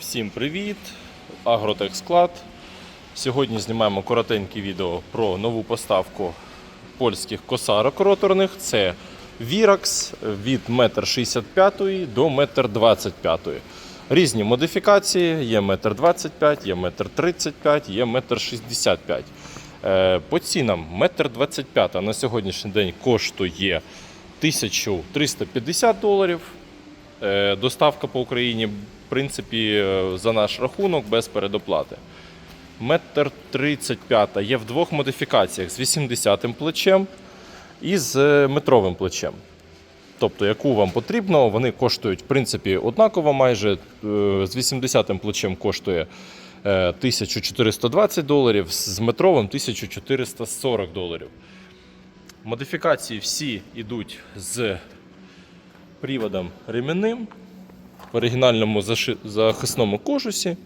Всім привіт! Агротек склад. Сьогодні знімаємо коротеньке відео про нову поставку польських косарок роторних. Це Virax від 1,65 м до 1,25 м. Різні модифікації, є 1,25 м, є 1,35 м, є 1,65 м. Е, По цінам 1,25 м на сьогоднішній день коштує 1350 доларів. Е, Доставка по Україні, принципі, е, за наш рахунок без передоплати. Метр 35 є в двох модифікаціях з 80-м плечем і з е, метровим плечем. Тобто, яку вам потрібно, вони коштують в принципі однаково майже. Е, З 80-м плечем коштує е, 1420 доларів, з метровим 1440 доларів. Модифікації всі йдуть з приводом ремінним в оригінальному захисному кожусі.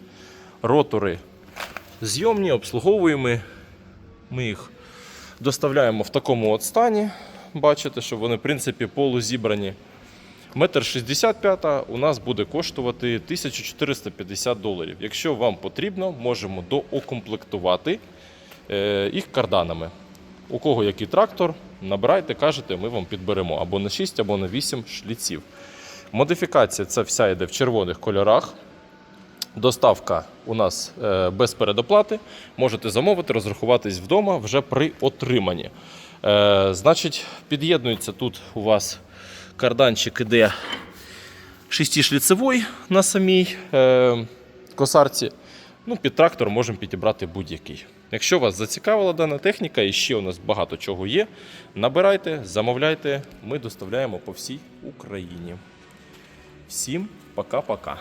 Ротори зйомні, обслуговуємо. Ми їх доставляємо в такому от стані. Бачите, що вони, в принципі, полузібрані. Метр 65 у нас буде коштувати 1450 доларів. Якщо вам потрібно, можемо доукомплектувати е, їх карданами. У кого який трактор, набирайте, кажете, ми вам підберемо або на 6, або на 8 шліців. Модифікація ця вся йде в червоних кольорах. Доставка у нас е, без передоплати. Можете замовити, розрахуватись вдома вже при отриманні. Е, значить, під'єднується тут у вас карданчик іде шестишліцевий на самій е, косарці. Ну, під трактор можемо підібрати будь-який. Якщо вас зацікавила дана техніка і ще у нас багато чого є, набирайте, замовляйте, ми доставляємо по всій Україні. Всім пока-пока.